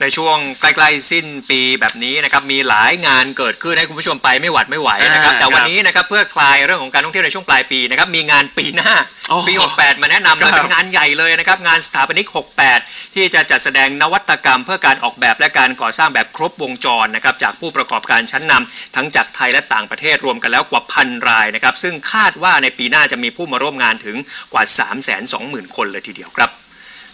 ในช่วงใกล้ๆสิ้นปีแบบนี้นะครับมีหลายงานเกิดขึ้นให้คุณผู้ชมไปไม่หวัดไม่ไหวนะครับ อ่าแต่วันครับนี้นะครับเพื่อคลายเรื่องของการท่องเที่ยวในช่วงปลายปีนะครับมีงานปีหน้าโอ้ปี 68 มาแนะนำเลยครับเป็นงานใหญ่เลยนะครับงานสถาปนิก 68 ที่จะจัดแสดงนวัตกรรม เพื่อการออกแบบและการก่อสร้างแบบครบวงจรนะครับจากผู้ประกอบการชั้นนำทั้งจากไทยและต่างประเทศรวมกันแล้วกว่าพันรายนะครับซึ่งคาดว่าในปีหน้าจะมีผู้มาร่วมงานถึงกว่า 320,000 คนเลยทีเดียวครับ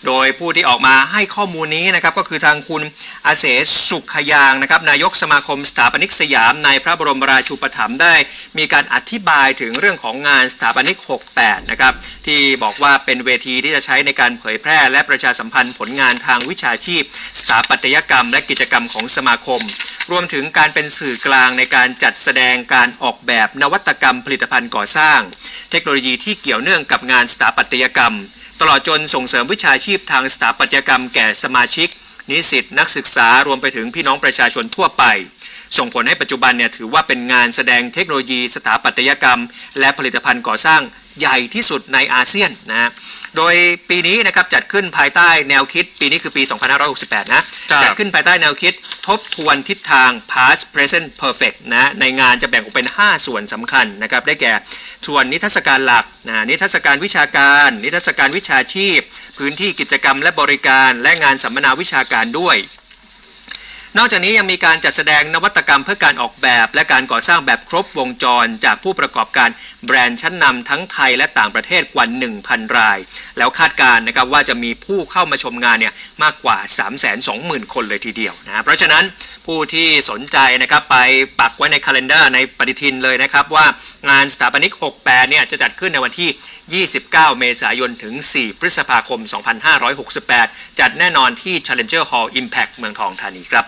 โดยผู้ที่ออกมาให้ข้อมูลนี้นะครับก็คือทางคุณอาเสสุขยางนะครับนายกสมาคมสถาปนิกสยามในพระบรมราชูปถัมภ์ได้ มีการอธิบายถึงเรื่องของงานสถาปนิก 68 นะครับที่บอกว่าเป็นเวทีที่จะใช้ในการเผยแพร่ และประชาสัมพันธ์ผลงานทางวิชาชีพ สถาปัตยกรรม และกิจกรรมของสมาคม รวมถึงการเป็นสื่อกลางในการจัดแสดงการออกแบบนวัตกรรมผลิตภัณฑ์ก่อสร้าง เทคโนโลยีที่เกี่ยวเนื่องกับงานสถาปัตยกรรม ลอดจนส่งเสริมวิชาชีพทางสถาปัตยกรรมแก่สมาชิก นิสิตนักศึกษารวมไปถึงพี่น้องประชาชนทั่วไป ส่งผลให้ปัจจุบันเนี่ยถือว่าเป็นงานแสดงเทคโนโลยี สถาปัตยกรรม และผลิตภัณฑ์ก่อสร้าง ใหญ่ที่สุดในอาเซียนนะฮะโดยปีนี้นะครับจัดขึ้นภายใต้แนวคิด ปีนี้คือปี 2568 นะครับจัดขึ้นภายใต้แนวคิดทบทวนทิศทาง past present perfect นะในงานจะแบ่งออกเป็น 5 ส่วนสำคัญนะครับได้แก่ส่วนนิทรรศการหลักนะนิทรรศการวิชาการ นิทรรศการวิชาชีพ พื้นที่กิจกรรมและบริการ และงานสัมมนาวิชาการด้วย นอกจากนี้ยังมีการจัดแสดงนวัตกรรมเพื่อการออกแบบ และการก่อสร้างแบบครบวงจร จากผู้ประกอบการแบรนด์ชั้นนำทั้งไทยและต่างประเทศกว่า 1,000 ราย แล้วคาดการณ์นะครับว่าจะมีผู้เข้ามาชมงานเนี่ยมากกว่า 320,000 คนเลยทีเดียวนะเพราะฉะนั้นผู้ที่สนใจนะครับไปปักไว้ในคาล endar ในปฏิทินเลยนะครับว่างานสถาปนิก 68 เนี่ยจะจัดขึ้นในวันที่ 29 เมษายนถึง 4 พฤษภาคม 2568 จัดแน่นอนที่ Challenger Hall Impact เมืองทองธานีครับ